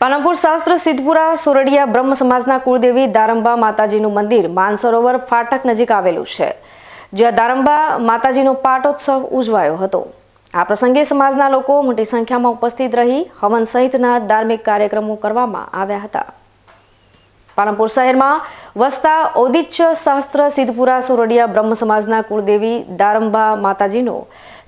પાલનપુર શાસ્ત્ર સિદ્ધપુરા સોરડિયા બ્રહ્મ સમાજના કુળદેવી દારંબા માતાજીનું મંદિર માનસરોવર ફાટક નજીક આવેલું છે, જ્યાં દારંબા માતાજીનો પાટોત્સવ ઉજવાયો હતો. આ પ્રસંગે સમાજના લોકો મોટી સંખ્યામાં ઉપસ્થિત રહી હવન સહિતના ધાર્મિક કાર્યક્રમો કરવામાં આવ્યા હતા. પાલનપુર શહેરમાં વસતા ઓદિચ્ય શાસ્ત્ર સિદ્ધપુરા સોરડિયા બ્રહ્મ સમાજના કુળદેવી દારંબા માતાજીનો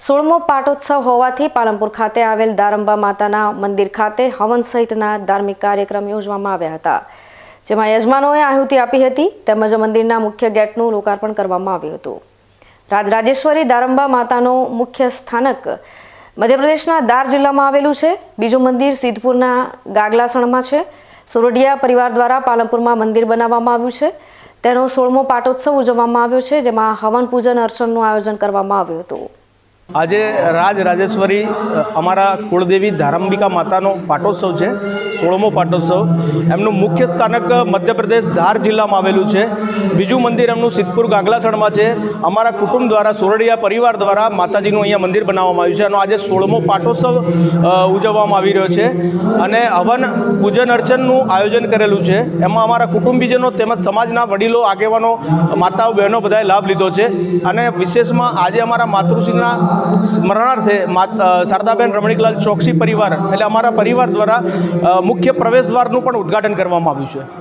સોળમો પાટોત્સવ હોવાથી પાલનપુર ખાતે આવેલ દારંબા માતાના મંદિર ખાતે હવન સહિતના ધાર્મિક કાર્યક્રમ યોજવામાં આવ્યા હતા. જેમાં યજમાનોએ આહુતિ આપી હતી તેમજ મંદિરના મુખ્ય ગેટનું લોકાર્પણ કરવામાં આવ્યું હતું. રાજરાજેશ્વરી દારંબા માતાનું મુખ્ય સ્થાનક મધ્યપ્રદેશના દાર જિલ્લામાં આવેલું છે. બીજું મંદિર સિદ્ધપુરના ગાગલાસણમાં છે. સોરઠિયા પરિવાર દ્વારા પાલનપુરમાં મંદિર બનાવવામાં આવ્યું છે. તેનો સોળમો પાટોત્સવ ઉજવવામાં આવ્યો છે, જેમાં હવન પૂજન અર્ચનનું આયોજન કરવામાં આવ્યું હતું. આજે રાજ રાજેશ્વરી અમારા કુળદેવી ધારંબિકા માતાનો પાટોત્સવ છે, સોળમો પાટોત્સવ. એમનું મુખ્ય સ્થાનક મધ્યપ્રદેશ ધાર જિલ્લામાં આવેલું છે. બીજું મંદિર એમનું સિદ્ધપુર ગાંગલાસણમાં છે. અમારા કુટુંબ દ્વારા સોરડિયા પરિવાર દ્વારા માતાજીનું અહીંયા મંદિર બનાવવામાં આવ્યું છે અને આજે સોળમો પાટોત્સવ ઉજવવામાં આવી રહ્યો છે. અને હવન પૂજન અર્ચનનું આયોજન કરેલું છે. એમાં અમારા કુટુંબીજનો તેમજ સમાજના વડીલો, આગેવાનો, માતાઓ, બહેનો બધાએ લાભ લીધો છે. અને વિશેષમાં આજે અમારા માતૃશ્રીના સ્મરણાર્થે શારદાબેન રમણીકલાલ ચોકસી પરિવાર, એટલે અમારા પરિવાર દ્વારા મુખ્ય પ્રવેશદ્વારનું પણ ઉદ્ઘાટન કરવામાં આવ્યું છે.